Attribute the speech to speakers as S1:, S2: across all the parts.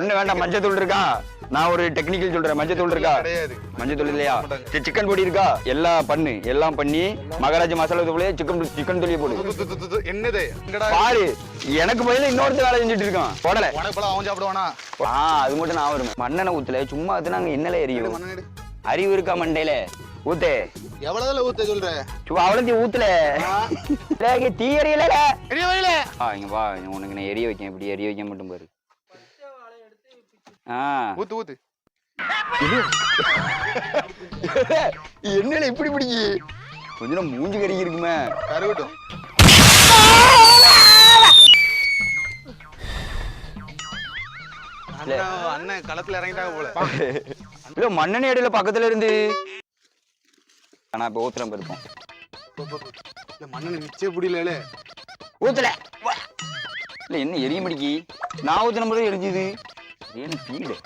S1: ஒண்ணு வேண்டாம் மஞ்சள் தூள் இருக்கா? நான் ஒரு டெக்னிக்கல் சொல்றேன். மஞ்சள் தூள் இருக்கா மஞ்சள் தூள் இல்லையா? சிக்கன் பொடி இருக்கா? எல்லாம் பண்ணு. எல்லாம் பண்ணி மகாராஜா மசாலா தூளே சிக்கன் சிக்கன் தூளியை போடு.
S2: என்னது?
S1: பாரு எனக்கு பதிலா இன்னொருத்த வேலை செஞ்சுட்டு இருக்கான். போடல.
S2: அவன் சாப்பிடுவானா?
S1: ஆ அது மட்டும் நான் வரும் மண்ணெண்ணெய் ஊத்துல. சும்மா ஊத்துனா அங்க என்னல எரியும். அறிவு இருக்கா மண்டையில? ஊத்தே.
S2: எவ்வளவுல ஊத்த சொல்ற?
S1: சும்மா அவ்வளோத்தையும் ஊத்துல. தீ எரியல
S2: எரிய வழியில.
S1: ஆ இங்க வா. உனக்கு நான் எரிய வைக்கேன். இப்படி எரிய வைக்க மட்டும் பாரு.
S2: ஊத்து ஊத்து.
S1: என்னல இப்படி பிடிக்கி? கொஞ்ச நேரம் மூஞ்சி கறிக்கு இருக்குமே.
S2: கருகட்டும். அண்ணன் களத்துல இறங்கிட்டாங்க போல.
S1: இல்ல மண்ணெண்ணெய் இடையில பக்கத்துல இருந்து. ஆனா இப்ப ஊத்துறேன் இருப்போம்
S2: மண்ணெண்ணெய் நிச்சய புடியல
S1: ஊத்துல. இல்ல என்ன எரிய மடிக்கி நான் ஊத்துன போது எரிஞ்சுது. ஏன்னு தீடு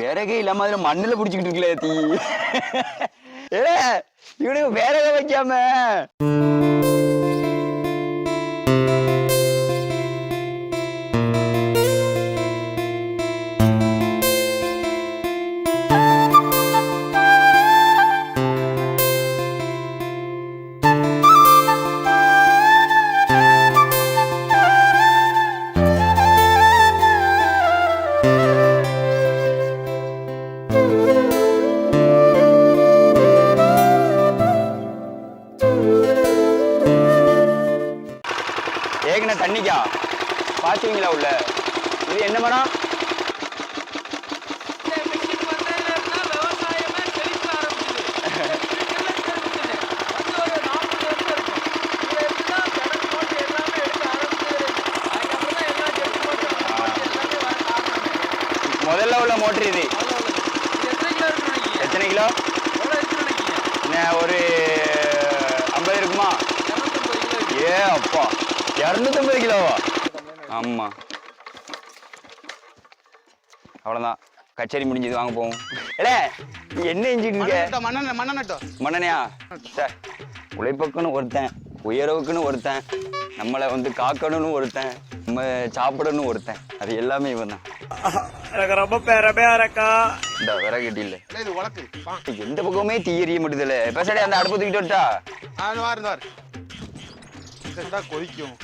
S1: விறகே இல்லாம அதுல மண்ணுல புடிச்சுக்கிட்டு இருக்கல தீ. ஏ இவனுக்கு விறக வைக்காம. காய்ச்சுவீங்களா உள்ள? இது என்ன
S3: மேடம்
S1: முதல்ல உள்ள மோட்டர் இது.
S3: எத்தனை கிலோ?
S1: ஒரு ஐம்பது இருக்குமா? ஏ அப்பா. இரநூத்தம்பது கிலோவா? ஆமா. அவ்வளவுதான். கச்சேரி முடிஞ்சது வாங்க போவோம். இல்ல நீ என்ன செஞ்சுட்டு இருக்க?
S2: மண்ணெண்ணெய் மண்ணெண்ணட்டும்
S1: மன்னனையா சே, உழைப்புக்குன்னு ஒருத்தன் உயரவுக்குன்னு ஒருத்தன் நம்மளை வந்து காக்கணும்னு ஒருத்தன் நம்ம சாப்பிடணும் ஒருத்தன். அது எல்லாமே இவன் தான்
S4: எனக்கு ரொம்ப பெருமையா இருக்கா
S1: இந்த விறகுட்டி இல்ல
S2: இது உனக்கு
S1: எந்த பக்கமே தீ எரிய மாட்டுதுல பேசாடி அந்த அடுப்பு தூக்கிட்டு வரட்டா
S2: கொதிக்கும்.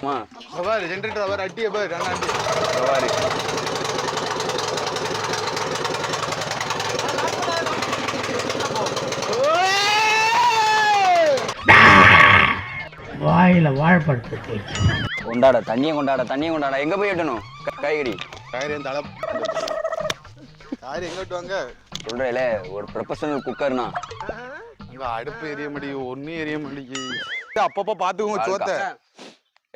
S2: பாரு ஜென்ரேட்டர் பாரு அட்டிய பாரு ரெண்டு அடி.
S1: சவாரி
S4: வாயில வாழைப்பழத்தை
S1: கொண்டாட தண்ணியை கொண்டாட தண்ணியை கொண்டாட. எங்க போய் எட்டணும்? காய்கறி.
S2: காய்கறி தலை காய்கறி எங்க வெட்டுவாங்க
S1: சொல்றேல ஒரு ப்ரொஃபஷனல் குக்கர்னா
S2: அடுப்பு எரிய முடியும் ஒன்னும் எரிய முடியும். அப்பப்போ பாத்துக்கோங்க சோத்த.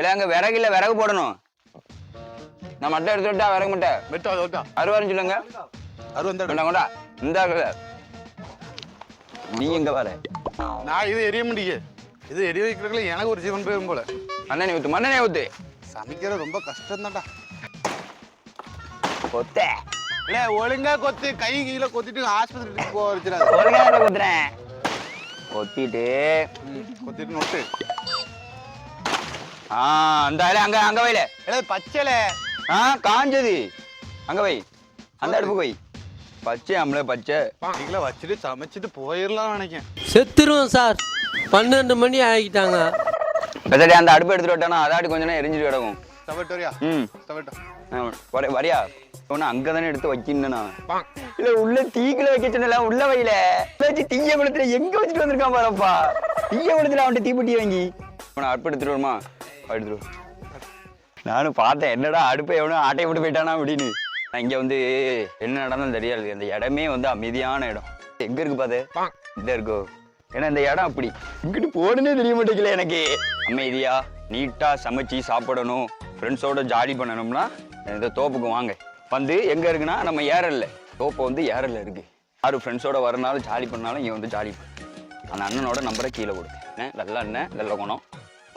S1: இல்ல அங்க விறகு இல்ல விறகு போடணும். நான் மட்டும் எடுத்து விட்டா விறகு மட்டை.
S2: வெட்டா வெட்டா.
S1: அறுவாருன்னு சொல்லுங்க
S2: அறுபது
S1: கொண்டா இந்த நீ எங்க வர?
S2: நான் இது எரிய முடியும் இது எரிய வைக்கிறதுல எனக்கு ஒரு ஜீவன் போயிடும் போல.
S1: மண்ணெண்ணெய் ஊத்து மண்ணெண்ணெய் ஊத்து.
S2: சமைக்கிறது ரொம்ப கஷ்டம் தான்டா
S1: கொத்த.
S2: இல்ல ஒழுங்கா கொத்து. கை கீழ கொத்திட்டு ஆஸ்பத்திரிக்கு போக வச்சிடாது.
S1: ஒழுங்கா கொத்துறேன். கொத்திட்டு.
S2: கொத்திட்டு நொட்டு.
S1: ஆ அந்த இலை அங்க அங்க வைல.
S2: ஏ பச்சைல.
S1: ஆ காஞ்சது. அங்க வை. அந்த அடுப்புக்கு வை பச்சை அம்மளை பச்சை.
S2: நீங்கள வச்சுட்டு சமைச்சிட்டு போயிடலாம் நினைக்கேன்.
S5: செத்துருவோம் சார். பன்னெண்டு மணி ஆகிட்டாங்க.
S1: பெசடி அந்த அடுப்பு எடுத்துட்டு விட்டானா அதாடி கொஞ்ச நேரம் எரிஞ்சிட்டு கிடக்கும்.
S2: சவட்டோரியா
S1: ம்.
S2: சவட்டோ.
S1: வரியா? உன்னை அங்கதானே எடுத்து வைக்கணும் நான். இல்ல உள்ள தீக்குல வைக்க சொன்னல உள்ள வைல வச்சு தீய குளத்துல எங்க வச்சுட்டு வந்திருக்கான் பாருப்பா. தீய குளத்துல அவன்கிட்ட தீப்பெட்டி வாங்கி. அவனை அடுப்பு எடுத்துட்டு வருமா? எடுத்துட்டு நானும் பார்த்தேன் என்னடா அடுப்பை எவனோ ஆட்டையை விட்டு போயிட்டானா அப்படின்னு. நான் இங்க வந்து என்ன நடந்தாலும் தெரியாது. அந்த இடமே வந்து அமைதியான இடம். எங்க இருக்கு பாது இந்த இருக்கோ. ஏன்னா இந்த இடம் அப்படி. இங்கிட்டு போகணுன்னே தெரிய மாட்டேங்கல எனக்கு. அமைதியா நீட்டா சமைச்சு சாப்பிடணும். ஃப்ரெண்ட்ஸோட ஜாலி பண்ணணும்னா இந்த தோப்புக்கு வாங்க. வந்து எங்க இருக்குன்னா நம்ம ஏரல்ல தோப்பு வந்து ஏரல்ல இருக்கு. யாரு ஃப்ரெண்ட்ஸோட வரனாலும் ஜாலி பண்ணாலும் இங்க வந்து ஜாலி பண்ணு. அந்த அண்ணனோட நம்பரை கீழே கொடுத்தேன் நல்ல அண்ணன் நல்ல குணம்.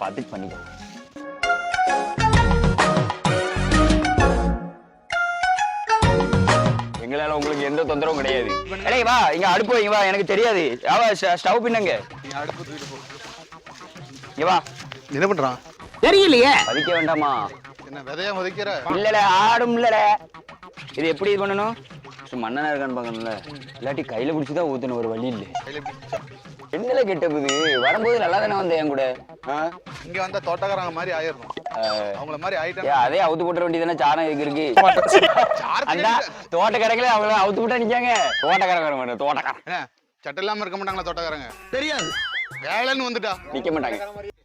S1: பார்த்து பண்ணிக்கலாம் எங்களால உங்களுக்கு எந்த தொந்தரவும் கிடையாது. ஏய் வா இங்க அடுப்பு வைங்க வா எனக்கு தெரியாது. அவ ஸ்டவ் பின்னுங்க. இங்க வா.
S2: என்ன பண்றான்?
S1: பதிக்க வேண்டாமா?
S2: என்ன விதைய முதைக்கிற?
S1: இல்லல ஆடும் இல்லல. இது எப்படி இது பண்ணணும்? மண்ணனா இருக்கான்னு பார்க்கணும்ல. இல்லாட்டி கையில பிடிச்சி தான் ஊத்தணும் ஒரு வழி இல்லை. என்னல கெட்ட புது வரும்போது நல்லா தானே வந்தேன் என் கூட?
S2: இங்க வந்தா தோட்டக்காரங்க மாதிரி ஆயிரணும்.
S1: ஆ,
S2: அவங்கள மாதிரி
S1: அதே அவுத்து போட்டுற வேண்டியதானே சாரம் இதுக்கு இருக்கு. அந்த தோட்டக்காரங்களே அவங்கள அவுத்து விட்டா நிக்காங்க. தோட்டக்காரங்க வர மாட்டாங்க தோட்டக்காரன்
S2: என்ன சட்டை இல்லாம இருக்க மாட்டாங்களா தோட்டக்காரங்க? தெரியாது. வேலைன்னு வந்துட்டா?
S1: நிக்க மாட்டாங்க.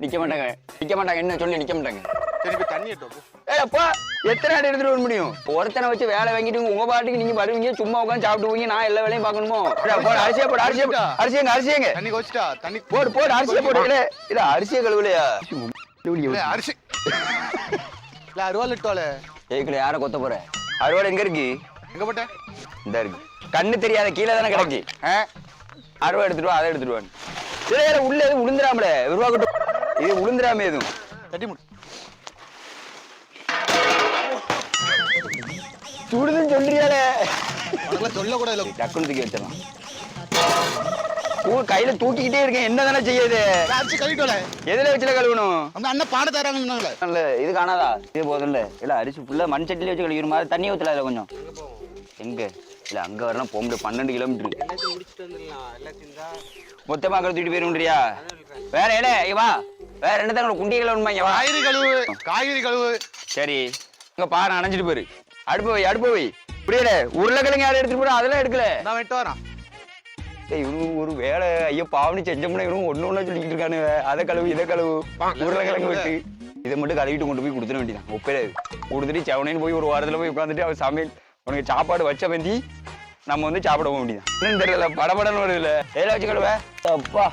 S1: நிக்க மாட்டாங்க. நிக்க மாட்டாங்க. என்ன சொல்லி நிக்க மாட்டாங்க.
S2: சரி போய் தண்ணி
S1: எத்தனை அடி எடுத்துட்டு வர முடியும்? ஒருத்தனை வச்சு வேலை வாங்கிட்டு உங்க பாட்டுக்கு நீங்க வருவீங்க சும்மா உட்காந்து சாப்பிட்டு போவீங்க நான் எல்லா வேலையும் பார்க்கணுமோ? ஏடா, போடு அரிசியா போடு அரிசியா போடு. அரிசியங்க அரிசியங்க
S2: தண்ணி கொச்சிட்டா தண்ணி
S1: போடு போடு அரிசியா போடு இல்ல இல்ல அரிசிய கழுவுலையா?
S2: அரிசி இல்ல அருவாள் இட்டோல
S1: ஏய்க்குல யார கொத்த போற? அறுவாடு எங்க இருக்கு?
S2: எங்க போட்ட?
S1: இந்த இருக்கு. கண்ணு தெரியாத கீழே தானே கிடக்கு? அருவா எடுத்துட்டு வா அதை எடுத்துட்டு வான்னு. இல்ல உள்ள எதுவும் உளுந்துராமல உருவாக்கட்டும் இது உளுந்துராம எதுவும்.
S2: தட்டி முடி.
S1: சுடுதுன்னு சொல்றியாலே
S2: சொல்ல கூட இல்ல.
S1: டக்குனு தூக்கி வச்சிடலாம். தூ கையில தூக்கிக்கிட்டே இருக்கேன். என்ன தானே செய்யுது
S2: அரிசி கழிட்டோல
S1: எதுல வச்சுல கழுவணும்?
S2: அந்த அண்ணன் பானை தராங்கன்னாங்களே
S1: இல்ல இது காணாதா? இது போதும்ல. இல்ல அரிசி ஃபுல்லா மண் சட்டில வச்சு கழுவிடும் மாதிரி தண்ணி ஊத்தல அதுல கொஞ்சம். எங்க? இல்ல அங்க வரணும் போக முடியும் பன்னெண்டு கிலோமீட்டர் மொத்தமா கழுத்திட்டு போயிருந்தியா வேற இங்க வா. வேற என்ன தான் இங்க வா?
S2: காய்கறி கழுவு காய்கறி கழுவு.
S1: சரி. இங்க பாரு அணைஞ்சிட்டு போயிரு. அடுப்பு வை அடுப்பு வை. புரியல? உருளைக்கிழங்கு யாரும் எடுத்துட்டு போறோம் அதெல்லாம் எடுக்கல.
S2: நான் வெட்டு வரான்.
S1: இவனும் ஒரு வேலை ஐயோ பாவனி செஞ்சோம்னா இவனும் ஒண்ணு ஒண்ணா சொல்லிக்கிட்டு இருக்கானு அதை கழுவு இதை கழுவு உருளைக்கிழங்கு வெட்டு. இதை மட்டும் கழுவிட்டு கொண்டு போய் கொடுத்துட வேண்டியதான் ஒப்பேராது கொடுத்துட்டு செவனேன்னு போய் ஒரு வாரத்துல போய் உட்காந்துட்டு அவன் சமையல் உனக்கு சாப்பாடு வச்ச பந்தி நம்ம வந்து சாப்பிட போக வேண்டியதான் என்னன்னு தெரியல படபடன்னு வருதுல ஏல வச்சு கழுவ? அப்பா.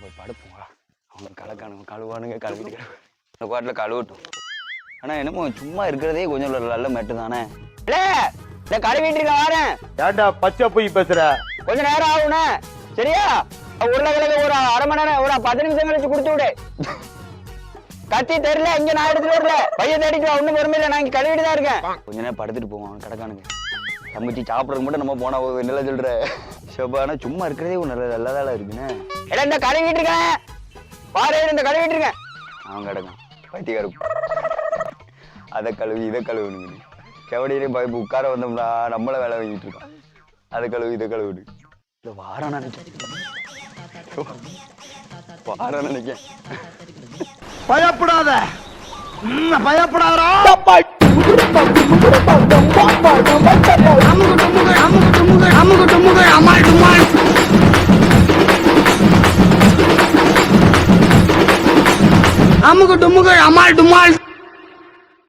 S1: போய் படுப்போம் வா. அவங்க கலக்கானுங்க கழுவானுங்க கழுவிட்டு கிடக்கு. அந்த பாட்டில் கழுவட்டும். ஆனா என்னமோ சும்மா இருக்கிறதே கொஞ்சம் நல்ல மெட்டு தானே இல்ல இந்த கழுவிட்டு இருக்க வாரேன்.
S4: ஏன்டா பச்சை போய் பேசுற?
S1: கொஞ்ச நேரம் ஆகும்ண்ணே. சரியா? உருளைக்கிழங்கு ஒரு அரை மணி நேரம் ஒரு பத்து நிமிஷம் கழிச்சு கொடுத்து விடு. கத்தி தெரியல இங்க நான் எடுத்துட்டு வரல. பையன் தேடிட்டு ஒண்ணும் பொறுமையில இல்லை நான் இங்க கழுவிட்டு தான் இருக்கேன். கொஞ்ச நேரம் படுத்துட்டு போவோம் அவன் கிடக்கானுங்க. சமைச்சு சாப்பிடறதுக்கு மட்டும் நம்ம போனா நில சொல்ற? ஷோபானா சும்மா இருக்கிறதே ஒரு நல்ல நல்லதால இருக்குண்ணே. ஏடா இந்த கழுவிட்டு இருக்கேன். பாரு இந்த கழுவிட்டு இருக்கேன். அவன் கிடக்கான். பைத்தியக்காரு அதை கழுவி இதை கழுவுனுங்க. செவடியிலையும் பயப்பு உட்கார வந்தோம்னா நம்மள வேலை வாங்கிட்டு இருக்கான். அதை கழுவு இதை கழுவுடு இந்த வாரம் நினைச்சேன். வாரம் நினைக்கேன்.
S4: பயப்படாத. ம்,
S6: அமுகு டுமுகு அமால் டுமால்.